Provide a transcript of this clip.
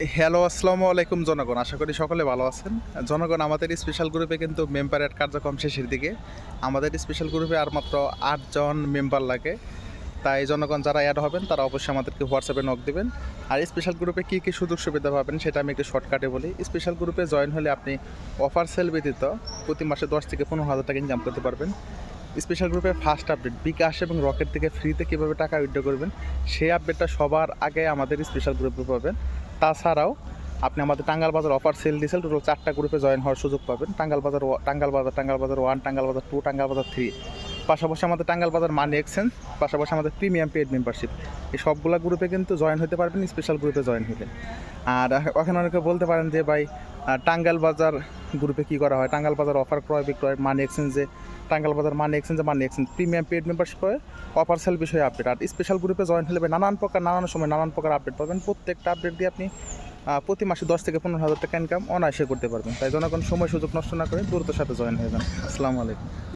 Hello, আসসালামু আলাইকুম জনগণ। আশা করি সকলে ভালো আছেন। জনগণ, আমাদের স্পেশাল গ্রুপে কিন্তু মেম্বার অ্যাড কার্যক্রম শেষের দিকে। আমাদের স্পেশাল গ্রুপে আর মাত্র আটজন মেম্বার লাগে। তাই জনগণ যারা অ্যাড হবেন, তারা অবশ্যই আমাদেরকে হোয়াটসঅ্যাপে নক দেবেন। আর স্পেশাল গ্রুপে কী কী সুযোগ সুবিধা পাবেন, সেটা আমি একটু শর্টকাটে বলি। স্পেশাল গ্রুপে জয়েন হলে আপনি অফার সেল ব্যতীত প্রতি মাসে দশ থেকে পনেরো হাজার টাকা ইনকাম করতে পারবেন। স্পেশাল গ্রুপে ফার্স্ট আপডেট বিকাশ এবং রকেট থেকে ফ্রিতে কীভাবে টাকা উইথড্র করবেন, সেই আপডেটটা সবার আগে আমাদের স্পেশাল গ্রুপে পাবেন। তাছাড়াও আপনি আমাদের টাঙ্গাল বাজার অফার সেল দিয়েছেন টোটাল চারটা গ্রুপে জয়েন হওয়ার সুযোগ পাবেন। টাঙ্গাল বাজার টাঙ্গাল বাজার টাঙ্গাল বাজার ওয়ান টাঙ্গাল বাজার টু টাঙ্গাল বাজার থ্রি পাশাপাশি আমাদের টাঙ্গাল বাজার মানি এক্সচেঞ্জ, পাশাপাশি আমাদের প্রিমিয়াম পেড মেম্বারশিপ। এই সবগুলো গ্রুপে কিন্তু জয়েন হতে পারবেন স্পেশাল গ্রুপে জয়েন হলে আর ওখানে অনেকে বলতে পারেন যে, ভাই টাঙ্গাল বাজার গ্রুপে কী করা হয়? টাঙ্গাল বাজার অফার ক্রয়, বিক্রয় মানি এক্সচেঞ্জে টাঙ্গাল বাজার মানি এক্সচেঞ্জে money exchange premium paid membership হয় অফার সেল বিষয়ে আপডেট আর স্পেশাল গ্রুপে জয়েন হলে নানান প্রকার, নানান সময় নানান প্রকার আপডেট পাবেন। প্রত্যেকটা আপডেট দিয়ে আপনি প্রতি মাসে দশ থেকে পনেরো হাজার টাকা ইনকাম অনায়াসে করতে পারবেন। তাই জনগণ সময় সুযোগ নষ্ট না করে দ্রুত সাথে জয়েন হয়ে যান। আসসালামু আলাইকুম।